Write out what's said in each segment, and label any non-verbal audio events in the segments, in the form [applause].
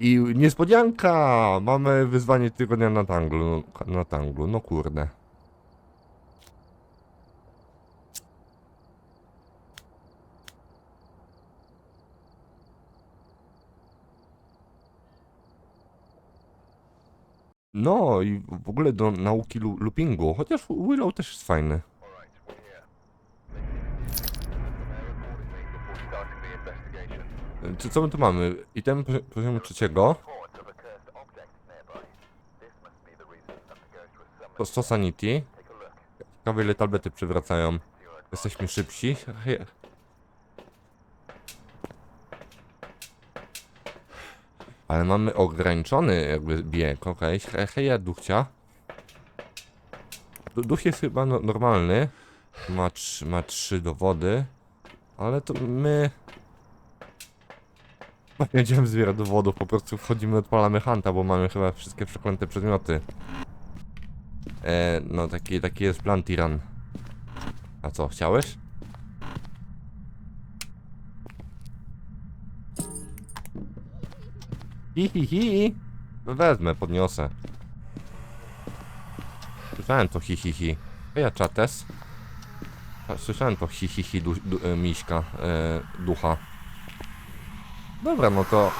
I niespodzianka! Mamy wyzwanie tygodnia na tanglu. Na tanglu, no kurde. No i w ogóle do nauki loopingu, chociaż Willow też jest fajny. Czy co my tu mamy? Item pozi- poziomu trzeciego. To 100 sanity. Ciekawe ile tablety przywracają. Jesteśmy szybsi. Ale mamy ograniczony jakby bieg, okej. Okay. Heja duchcia. Du- Duch jest chyba no normalny. Ma, trz- ma trzy dowody. Ale to my... [laughs] No, Nie będziemy zbierać dowodów, po prostu wchodzimy, odpalamy Hanta, bo mamy chyba wszystkie przeklęte przedmioty. E, no taki, taki jest plan Tiran. A co, chciałeś? Hi, hi, hi. No Wezmę, podniosę. Słyszałem to hi, hi, hi. Ja czates. Słyszałem to hi, hi, hi, du, du, e, miśka, e, ducha. Dobra, no to...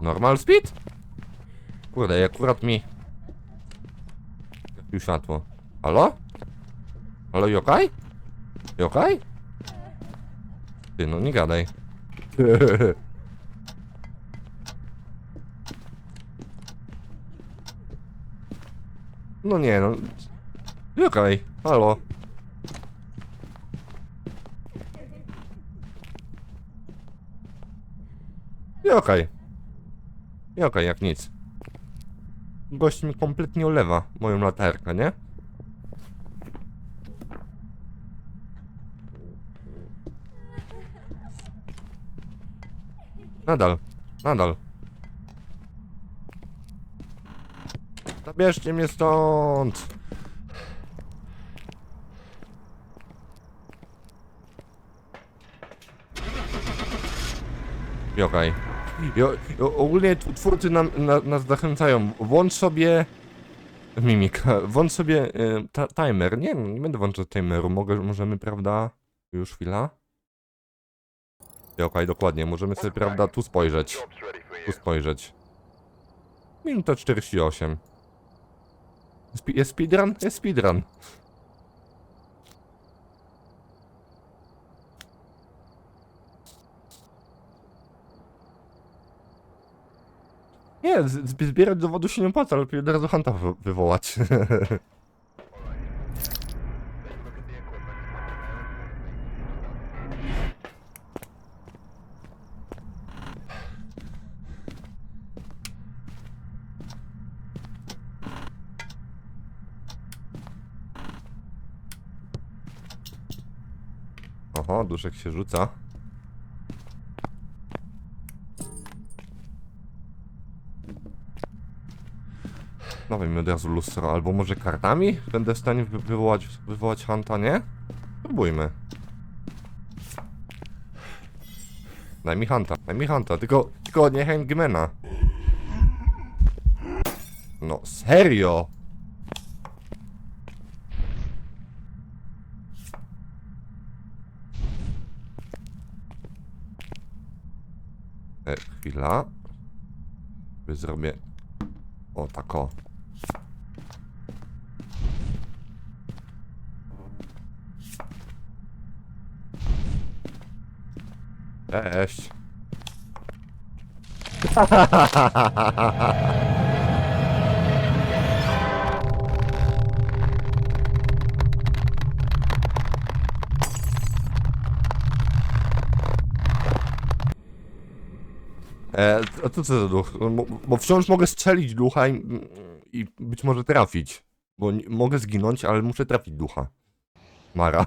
Normal speed? Kurde, akurat mi... Jakie światło. Halo? Halo, Jokaj? Jokaj? Ty, no nie gadaj. [laughs] No nie, no... Jokaj, halo. Jokaj. Jokaj, jak nic. Gość mi kompletnie olewa moją latarkę, nie? Nadal, nadal. Zabierzcie mnie stąd! Jokaj. Jo, jo, ogólnie tw- twórcy nam, na, nas zachęcają. Włącz sobie. Mimika. [laughs] Włącz sobie e, ta, timer. Nie, nie będę włączać timeru. Mogę, możemy, prawda? Już chwila. Okej, dokładnie. Możemy sobie, prawda, tu spojrzeć. Tu spojrzeć. Minuta 48. Spi- jest speedrun? Jest speedrun. Nie, zbierać dowodu się nie opłaca, lepiej od razu Hunta wy- wywołać. [laughs] duszek się rzuca. Dawaj mi od razu lustro, albo może kartami? Będę w stanie wy wywołać, wywołać Hunta, nie? Próbujmy. Daj mi Hunta, daj mi Hunta, tylko, tylko nie Hangmana. No, serio? E, chwila. Zrobię... O, tak. Cześć. [laughs] E, a to co za duch? Bo, bo wciąż mogę strzelić ducha i, i być może trafić. Bo nie, mogę zginąć, ale muszę trafić ducha. Mara.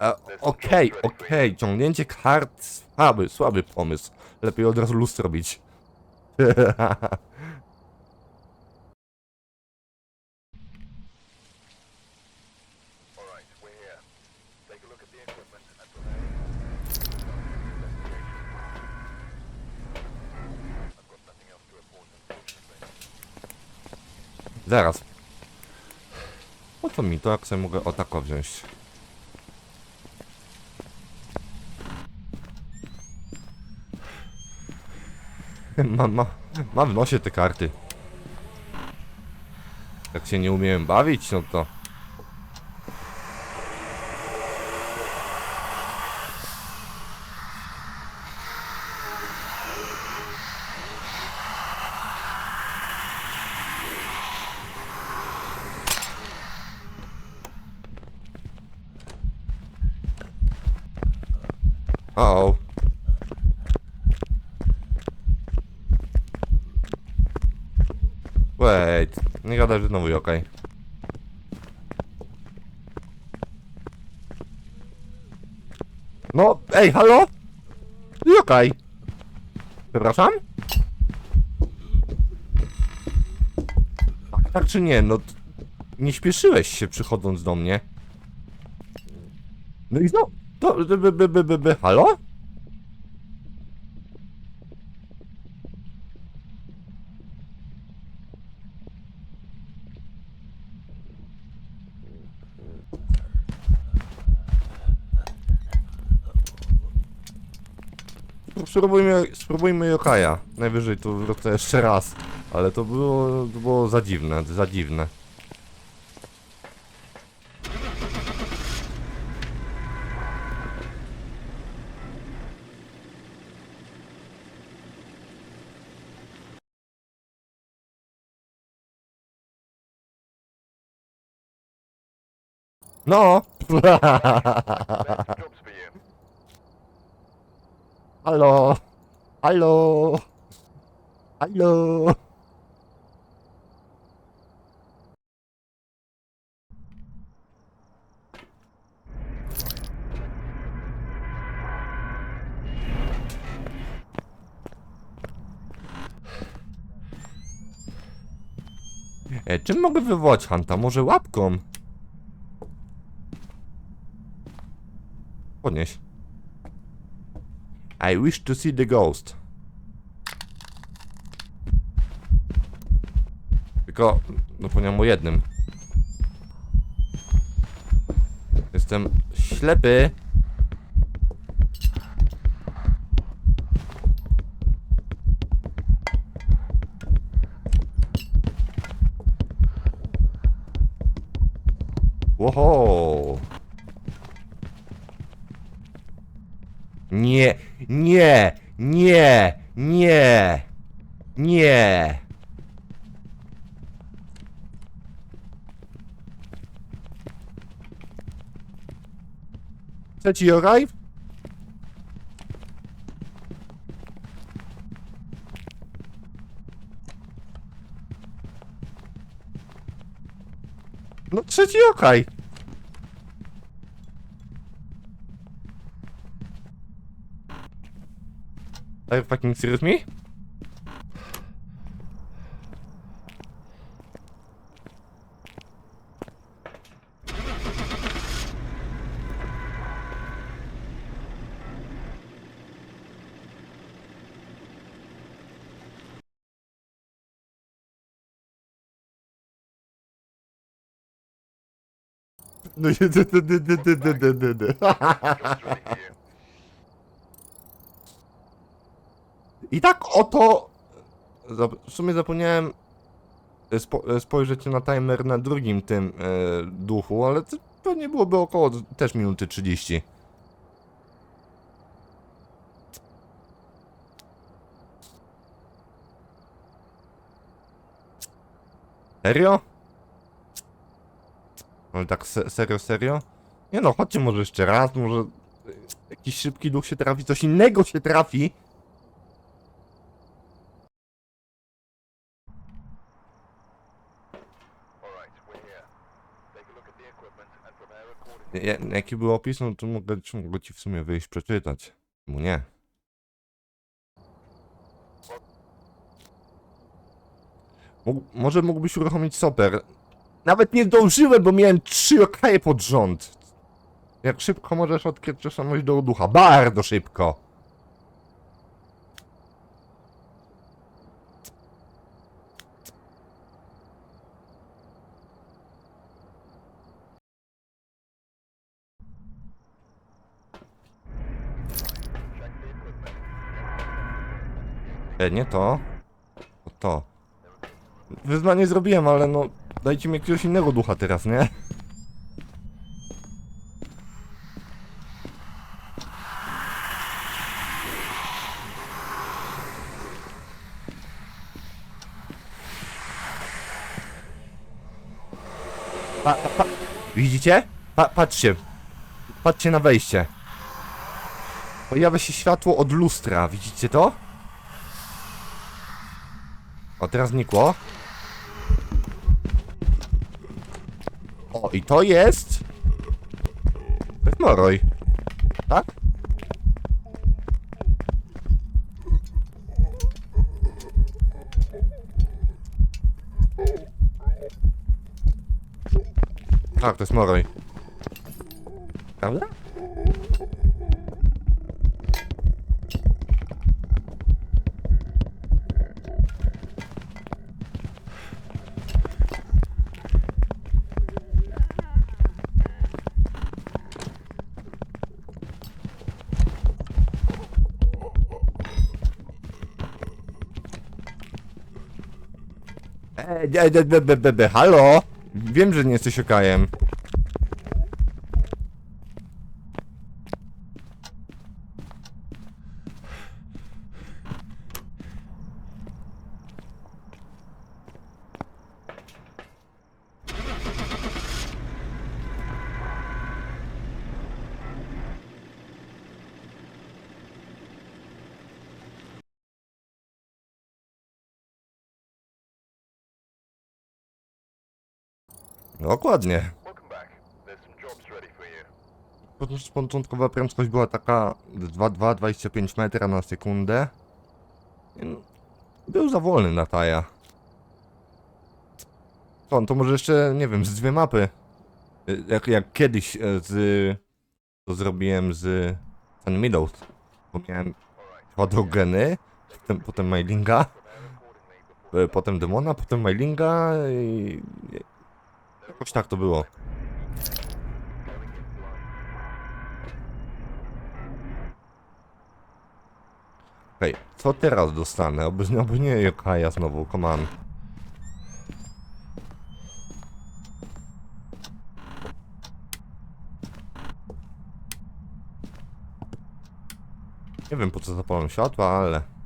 E, Okej, okej, ciągnięcie kart słaby, słaby pomysł. Lepiej od razu lustro robić. [laughs] Zaraz. Po co mi to, jak sobie mogę o tako wziąć? [laughs] Mam, ma, mam w nosie te karty. Jak się nie umiem bawić, no to... gadaj, że znowu okej. No, ej, halo? Jokaj. Przepraszam? Tak, tak czy nie? No, nie śpieszyłeś się przychodząc do mnie. No i no, to, by, by, by, by, by, halo? Spróbujmy, spróbujmy Jokaja. Najwyżej tu wrócę jeszcze raz. Ale to było, to było za dziwne, za dziwne. No! [laughs] Halo! Halo! Halo! E, czym mogę wywołać Hanta? Może łapką? Podnieś. I wish to see the ghost. Tylko zapomniałem o jednym. Jestem ślepy. Wow. Nie, nie, nie, nie, nie. Trzeci arrive? No trzeci okej. Are you fucking serious me? No nie, nie, nie, nie, nie, nie, nie, nie. I tak oto. W sumie zapomniałem e, spo, e, spojrzeć na timer na drugim tym e, duchu, ale to pewnie byłoby około też minuty 30. Serio? Ale tak se, serio, serio? Nie no, chodźcie może jeszcze raz, może jakiś szybki duch się trafi, coś innego się trafi. Ja- Jaki był opis, no to mogę, mogę ci w sumie wyjść przeczytać. Mu nie. Mógł, może mógłbyś uruchomić soper. Nawet nie zdążyłem, bo miałem trzy okaje pod rząd. Jak szybko możesz odkryć tożsamość do ducha? Bardzo szybko. E, nie to. To. Wyzwanie zrobiłem, ale no... Dajcie mi jakiegoś innego ducha teraz, nie? Pa, pa, pa. Widzicie? Pa, patrzcie. Patrzcie na wejście. Pojawia się światło od lustra, widzicie to? O, teraz znikło. I to jest... Moroj. Tak? Tak, to jest Moroj. Prawda? Ej, de, de, de, de, de, de, halo? Wiem, że nie jesteś okajem. You. Począt- Początkowa prędkość była taka 2,2-25 metra na sekundę. No, Był za wolny na taja. To, to może jeszcze, nie wiem, z dwie mapy. Y, Jak, jak kiedyś e, z... To zrobiłem z Sun Meadows. Bo miałem potem, potem Mailinga, e, potem Demona, potem Mailinga i... Jakoś tak to było. Okej, co teraz dostanę? Oby, [laughs] oby nie Jokaja znowu, come on. Nie wiem po co zapalam światła, ale...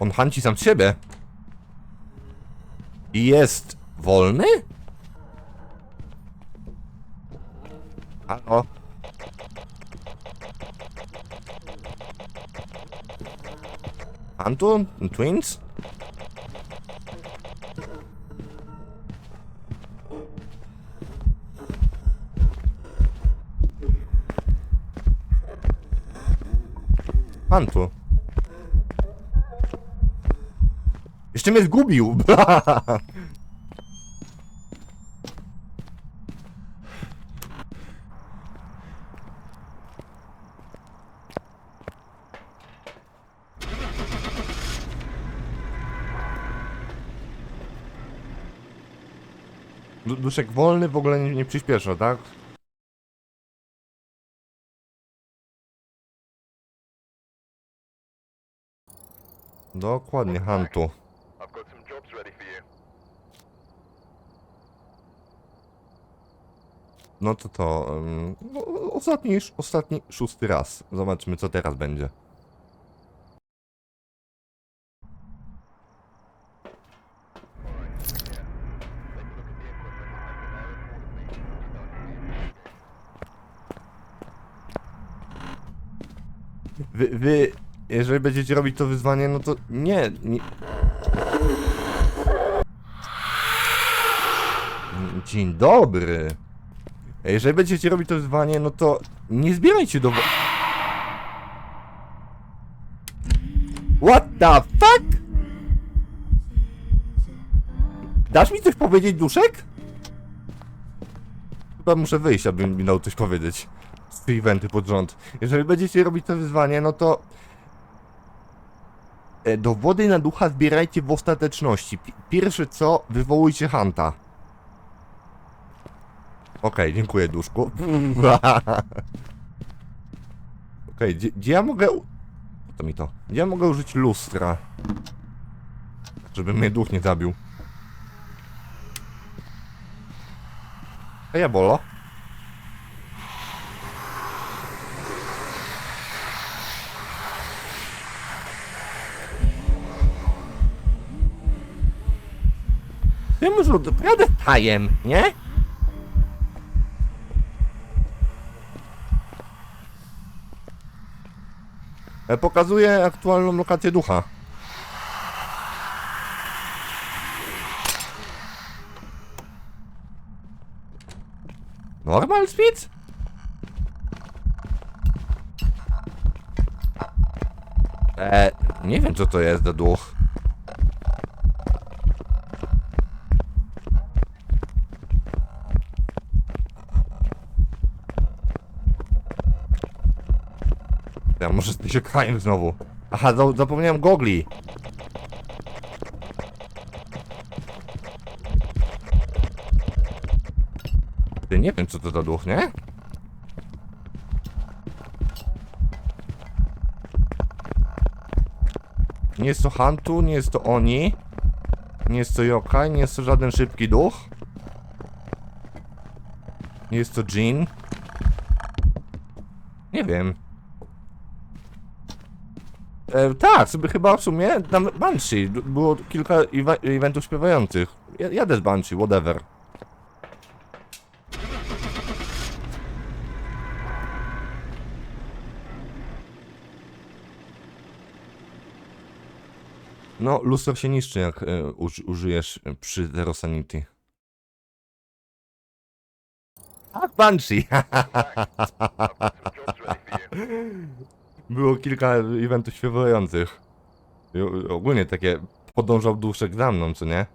On hanci sam siebie. I jest wolny? Halo? Anton? Twins? Antu. Jeszcze mnie zgubił. Du- Duszek wolny w ogóle nie, nie przyspiesza, tak? Dokładnie, Hantu. No to to... Um, no, ostatni, ostatni, szósty raz. Zobaczmy, co teraz będzie. Wy, wy, jeżeli będziecie robić to wyzwanie, no to nie, nie... Dzień dobry. Jeżeli będziecie robić to wyzwanie, no to nie zbierajcie do... What the fuck? Dasz mi coś powiedzieć, duszek? Chyba muszę wyjść, aby mi dał coś powiedzieć. Z tych eventy pod rząd. Jeżeli będziecie robić to wyzwanie, no to... E, Dowody na ducha zbierajcie w ostateczności. Pi- Pierwsze co, wywołujcie Hanta. Okej, dziękuję duszku. [laughs] Okej, gdzie, gdzie ja mogę... u- Po to mi to. Gdzie ja mogę użyć lustra? Żeby mnie duch nie zabił. A ja bolo. Ja może naprawdę tajem, nie? E, Pokazuję aktualną lokację ducha. Normal speed? E, nie wiem co to jest za duch. Się znowu. Aha, za, zapomniałem gogli. Ty nie wiem co to za duch, nie? Nie jest to Hantu, nie jest to Oni. Nie jest to Yokai, nie jest to żaden szybki duch. Nie jest to Jin. Nie wiem. E, tak, sobie chyba w sumie tam Banshee. Było kilka ewa- eventów śpiewających. Ja- Jadę z Banshee, whatever. No, lustro się niszczy, jak e, uż, użyjesz przy Zero Sanity. Tak, Banshee! [laughs] Było kilka eventów śpiewających. Ogólnie takie podążał duszek za mną, co nie?